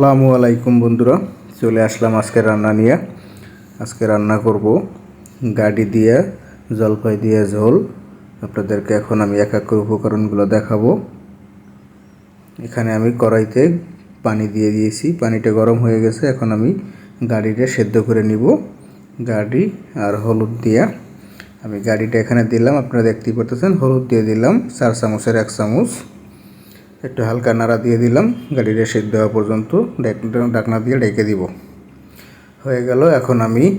আসসালামু আলাইকুম বন্ধুরা, চলে আসলাম আজকে রান্না নিয়ে। আজকে রান্না করব গাড়ি দিয়ে, জলপাই দিয়ে ঝোল। আপনাদেরকে এখন আমি এক এক করে উপকরণগুলো দেখাবো। এখানে আমি কড়াইতে পানি দিয়ে দিয়েছি, পানিটা গরম হয়ে গেছে, এখন আমি গাড়িটা সেদ্ধ করে নিব। গাড়ি আর হলুদ দিয়ে। আমি গাড়িটা এখানে দিলাম, আপনারা দেখতেই পারতেছেন, হলুদ দিয়ে দিলাম, চার চামচের এক চামচ। একটু হালকা নাড়া দিয়ে দিলাম, গাড়িটা সেদ্ধ হওয়া পর্যন্ত ডাক- ডাকনা দিয়ে ডেকে দিব। হয়ে গেল, এখন আমি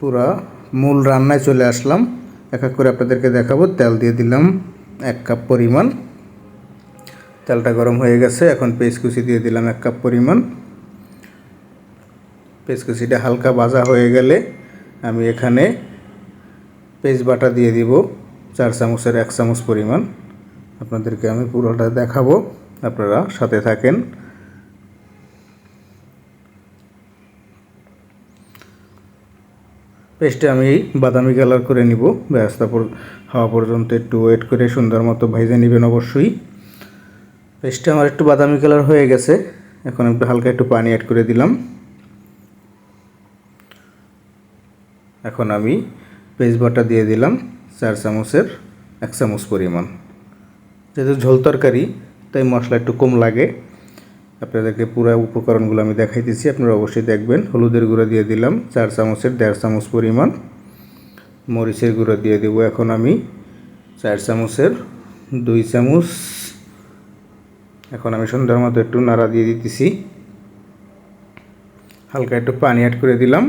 পুরা মূল রান্নায় চলে আসলাম। এক এক করে আপনাদেরকে দেখাবো। তেল দিয়ে দিলাম এক কাপ পরিমাণ। তেলটা গরম হয়ে গেছে, এখন পেঁচকুচি দিয়ে দিলাম এক কাপ পরিমাণ। পেঁচকুচিটা হালকা ভাজা হয়ে গেলে আমি এখানে পেঁচ বাটা দিয়ে দিব, চার চামচের এক চামচ পরিমাণ। আপনাদেরকে আমি পুরোটা দেখাবো। আপনারা সাথে থাকেন। পেস্টে আমি বাদামি কালার করে নিব। ব্যবস্থা হওয়া পর্যন্ত একটু ওয়েট করে সুন্দর মতো ভাইজে নেবেন অবশ্যই। পেস্টটা আমার একটু বাদামি কালার হয়ে গেছে। এখন একটু হালকা একটু পানি অ্যাড করে দিলাম। এখন আমি পেস্ট বাটা দিয়ে দিলাম, চার চামচের এক চামচ পরিমাণ। যেহেতু ঝোল তরকারি, তাই মশলা একটু কম লাগে। আপনাদেরকে পুরো উপকরণগুলো আমি দেখাইতেছি, আপনারা অবশ্যই দেখবেন। হলুদের গুঁড়ো দিয়ে দিলাম, চার চামচের, দেড় চামচ পরিমাণ। মরিচের গুঁড়ো দিয়ে দেবো এখন আমি চার চামচের, দুই চামচ। এখন আমি সুন্দর মতো একটু নাড়া দিয়ে দিতেছি। হালকা একটু পানি অ্যাড করে দিলাম।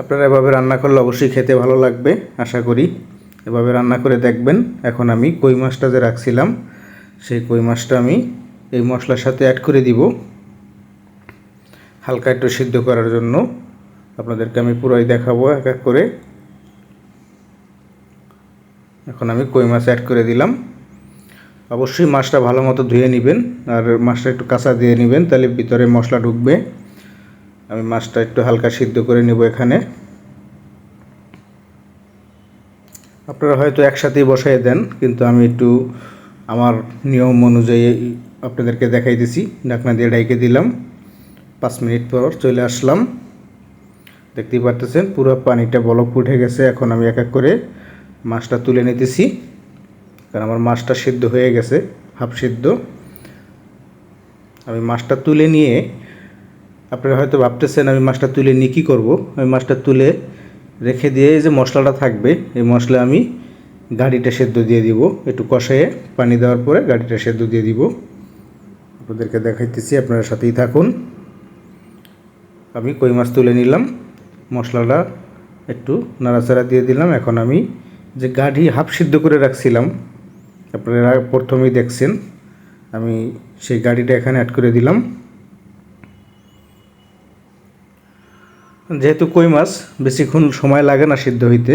আপনারা এভাবে রান্না করলে অবশ্যই খেতে ভালো লাগবে, আশা করি। এভাবে রান্না করে দেখবেন, এখন আমি কই মাছটা যে রাখছিলাম, সেই কই মাছটা আমি এই মশলার সাথে অ্যাড করে দিব। হালকা একটু সিদ্ধ করার জন্য আপনাদেরকে আমি পুরোই দেখাবো এক এক করে। এখন আমি কই মাছ অ্যাড করে দিলাম। অবশ্যই মাছটা ভালো মতো ধুয়ে নেবেন, আর মাছটা একটু কাঁচা দিয়ে নেবেন, তাহলে ভিতরে মশলা ঢুকবে। আমি মাছটা একটু হালকা সিদ্ধ করে নেব এখানে। আপনারা হয়তো একসাথেই বসাই দেন, কিন্তু আমি একটু আমার নিয়ম অনুযায়ী আপনাদেরকে দেখাইতেছি ঢাকনা দিয়ে ডাইকে দিলাম। পাঁচ মিনিট পর চলে আসলাম। দেখতেই পারতেছেন, পুরো পানিটা বলক উঠে গেছে। এখন আমি এক এক করে মাছটা তুলে নিতেছি। কারণ আমার মাছটা সিদ্ধ হয়ে গেছে, হাফ সিদ্ধ। আমি মাছটা তুলে নিয়ে আপনারা হয়তো ভাবতেছেন, আমি মাছটা তুলে নিয়ে কী করব? আমি মাছটা তুলে রেখে দিয়ে এই যে মশলাটা থাকবে, এই মশলা আমি গাড়িটা সেদ্ধ দিয়ে দিব। একটু কষায়ে পানি দেওয়ার পরে গাড়িটা সেদ্ধ দিয়ে দিব। আপনাদেরকে দেখাইতেছি, আপনারা সাথেই থাকুন। আমি কই মাছ তুলে নিলাম, মশলাটা একটু নাড়াচাড়া দিয়ে দিলাম। এখন আমি যে গাড়ি হাফ সিদ্ধ করে রাখছিলাম, আপনারা প্রথমেই দেখছেন, আমি সেই গাড়িটা এখানে অ্যাড করে দিলাম। যেহেতু কই মাছ, বেশিক্ষণ সময় লাগে না সিদ্ধ হইতে,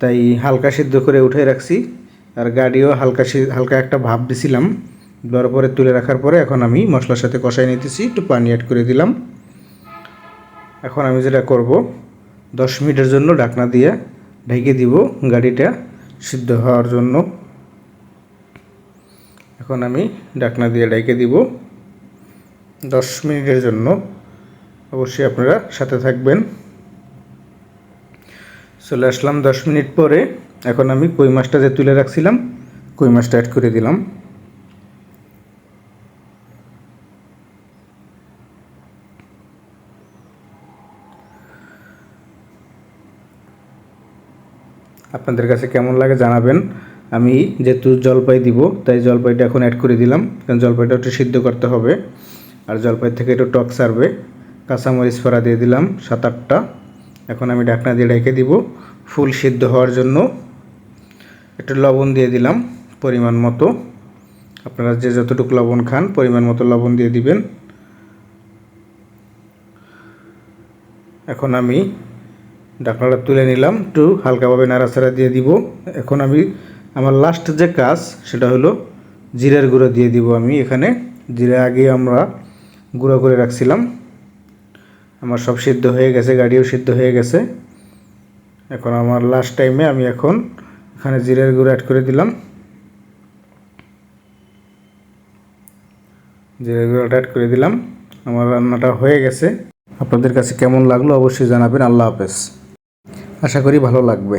তাই হালকা সিদ্ধ করে উঠে রাখছি। আর গাড়িও হালকা হালকা একটা ভাব দিছিলাম, দেওয়ার পরে তুলে রাখার পরে এখন আমি মশলার সাথে কষাই নিতেছি, একটু পানি অ্যাড করে দিলাম। এখন আমি যেটা করব, দশ মিনিটের জন্য ঢাকনা দিয়ে ঢেকে দিব গাড়িটা সিদ্ধ হওয়ার জন্য। এখন আমি ঢাকনা দিয়ে ঢেকে দিব। দশ মিনিটের জন্য অবশ্যই আপনারা সাথে থাকবেন। চলে আসলাম দশ মিনিট পরে। এখন আমি কই মাছটা যে তুলে রাখছিলাম, কই মাছটা অ্যাড করে দিলাম। আপনাদের কাছে কেমন লাগে জানাবেন। আমি যেহেতু জলপাই দিব, তাই জলপাইটা এখন অ্যাড করে দিলাম। কারণ জলপাইটা একটু সিদ্ধ করতে হবে। আর জলপাই থেকে একটু টক সারবে। কাঁচামরিচ ফোড়া দিয়ে দিলাম সাত আটটা এখন আমি ঢাকনা দিয়ে রেখে দিব, ফুল সিদ্ধ হওয়ার জন্য। একটু লবণ দিয়ে দিলাম, পরিমাণ মতো। আপনারা যে যতটুকু লবণ খান, পরিমাণ মতো লবণ দিয়ে দিবেন। এখন আমি ঢাকনাটা তুলে নিলাম, একটু হালকাভাবে নাড়াচাড়া দিয়ে দিব। এখন আমি আমার লাস্ট যে কাজ, সেটা হলো জিরের গুঁড়ো দিয়ে দিব আমি। এখানে জিরে আগে আমরা গুঁড়ো করে রাখছিলাম। আমার সব সিদ্ধ হয়ে গেছে, গাড়িও সিদ্ধ হয়ে গেছে। এখন আমার লাস্ট টাইমে আমি এখন এখানে জিরের গুঁড়ো অ্যাড করে দিলাম। জিরের গুঁড়ো অ্যাড করে দিলাম। আমার রান্নাটা হয়ে গেছে। আপনাদের কাছে কেমন লাগল অবশ্যই জানাবেন। আল্লাহ হাফেজ। আশা করি ভালো লাগবে।